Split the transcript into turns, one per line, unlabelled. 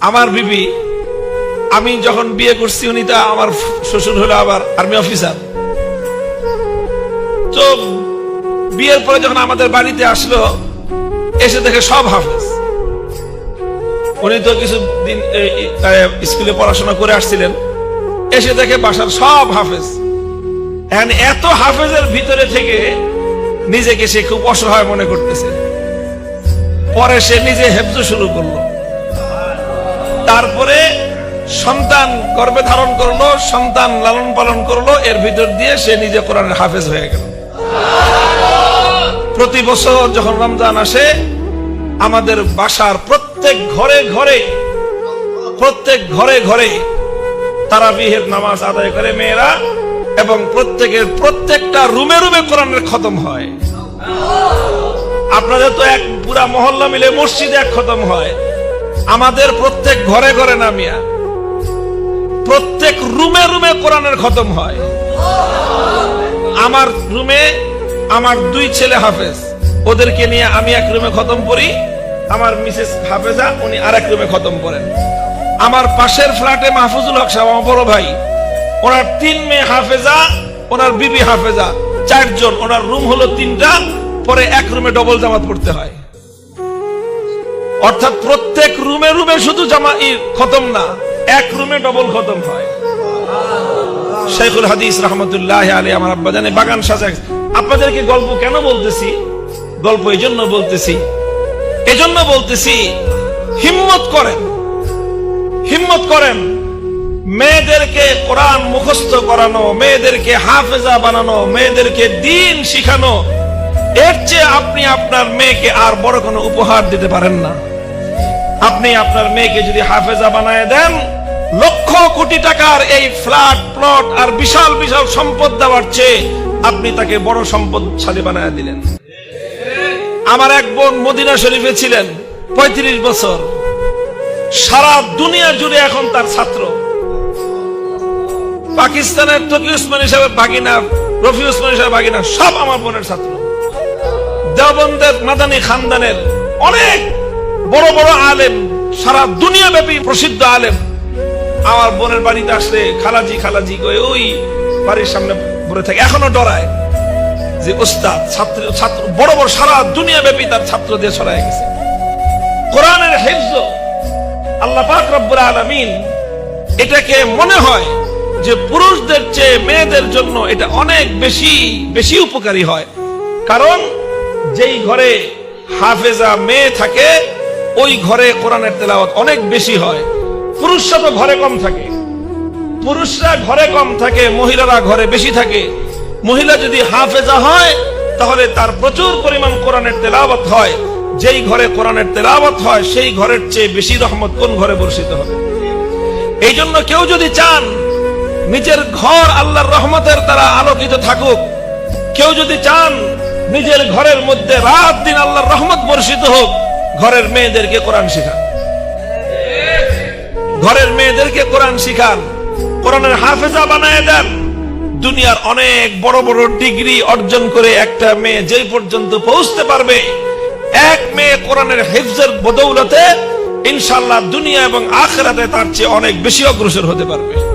আমার বিবি, আমি যখন বিয়ে করছি, উনি তো আমার শ্বশুর হলো আবার আর্মি অফিসার তো বিয়ের পরে যখন আমাদের বাড়িতে আসলো, এসে দেখে সব হাফেজ। উনি তো এ- এ- স্কুলে পড়াশোনা করে আসছিলেন। এসে দেখে বাসার সব হাফেজ। এখন এত হাফেজের ভিতরে থেকে নিজেকে সে খুব অসহায় মনে করতেছে। পরে সে নিজে হেফজ শুরু করল। তারপরে সন্তান গর্ভে ধারণ করল, সন্তান লালন পালন করল, এর ভিতর দিয়ে সে নিজে কোরআনের হাফেজ হয়ে গেল। প্রতি বছর যখন রমজান আসে, আমাদের বাসার প্রত্যেক ঘরে ঘরে, প্রত্যেক ঘরে ঘরে তারা বিহের নামাজ আদায় করে মেয়েরা এবং প্রত্যেকের প্রত্যেকটা রুমে রুমে কোরআনের খতম হয়। আপনাদের তো এক পুরা মহল্লা মিলে মসজিদে এক খতম হয়। আমাদের প্রত্যেক ঘরে ঘরে নামিয়া, প্রত্যেক রুমে রুমে কোরআনের খতম হয়। আমার রুমে আমার দুই ছেলে হাফেজ, ওদেরকে নিয়ে আমি এক রুমে খতম করি, আমার মিসেস হাফেজা উনি আরেক রুমে খতম করেন। আমার পাশের ফ্ল্যাটে মাহফুজুল হক সাহেব, আমার বড় ভাই, ওনার তিন মেয়ে হাফেজা, ওনার বিবি হাফেজা, চারজন, ওনার রুম হলো তিনটা, পরে এক রুমে ডবল জামাত পড়তে হয়। অর্থাৎ প্রত্যেক রুমে রুমে শুধু জামা খতম না, এক রুমে ডবল খতম হয়। শেখুল হাদিস রহমতুল্লাহ আলী আমার আব্বা জানে, বাগান সাজা আপনাদেরকে গল্প কেন বলতেছি? গল্প এই জন্য বলতেছি। এজন্য বলতেছি, হিম্মত করেন। হিম্মত করেন, মেয়েদেরকে কোরআন মুখস্থ করানো, মেয়েদেরকে হাফেজা বানানো, মেয়েদেরকে দিন শিখানো এর চেয়ে আপনি আপনার মেয়েকে আর বড় কোনো উপহার দিতে পারেন না। আপনি আপনার মেয়েকে যদি হাফেজা বানায় দেন, লক্ষ কোটি টাকার এই ফ্ল্যাট, প্লট আর বিশাল বিশাল সম্পদ দেওয়ার চেয়ে আপনি তাকে বড় সম্পদশালী বানায় দিলেন। আমার এক বোন মদিনা শরীফে ছিলেন, পঁয়ত্রিশ বছর। সারা দুনিয়া জুড়ে এখন তার ছাত্র। পাকিস্তানের তকি উসমানী সাহেবের ভাগিনা রফি উসমানী সাহেব ভাগিনা সব আমার বোনের ছাত্র। দেওবন্দের মাদানী খানদানের অনেক বড় বড় আলেম, সারা দুনিয়া ব্যাপী প্রসিদ্ধ আলেম। আমার বোনের বাড়িতে আসলে খালাজি খালাজি কয়ে ওই বাড়ির সামনে পড়ে থাকে, এখনও ডরায় যে ওস্তাদ ছাত্র ছাত্র, বড় বড় সারা দুনিয়া ব্যাপী তার ছাত্র দিয়ে ছড়ায় গেছে। কোরআনের হেফজ, আল্লাহ পাক রব্বুল আলামিন এটাকে মনে হয় যে পুরুষদের চেয়ে মেয়েদের জন্য এটা অনেক বেশি বেশি উপকারী হয়। কারণ যেই ঘরে হাফেজা মেয়ে থাকে, ওই ঘরে কোরআনের তেলাওয়াত অনেক বেশি হয়। পুরুষরা তো ঘরে কম থাকে। পুরুষরা ঘরে কম থাকে, মহিলারা ঘরে বেশি থাকে। মহিলা যদি হাফেজা হয়, তাহলে তার প্রচুর পরিমাণ কোরআনের তেলাওয়াত হয়। যেই ঘরে কোরআনের তেলাওয়াত হয়, সেই ঘরের চেয়ে বেশি রহমত কোন ঘরে বর্ষিত হবে? এই জন্য কেউ যদি চান, নিজের ঘর আল্লাহর রহমতের দ্বারা আলোকিত থাকুক, কেউ যদি চান নিজের ঘরের মধ্যে রাত দিন আল্লাহর রহমত বর্ষিত হোক, ঘরের মেয়েদেরকে কোরআন শিখান। ঘরের মেয়েদেরকে কোরআন শিখান। কোরআনের হাফেজা বানায় দেন। দুনিয়ার অনেক বড় বড় ডিগ্রি অর্জন করে একটা মেয়ে যেই পর্যন্ত পৌঁছতে পারবে, এক মেয়ে কোরআনের হেফজের বদৌলতে ইনশাল্লাহ দুনিয়া এবং আখরাতে তার চেয়ে অনেক বেশি অগ্রসর হতে পারবে।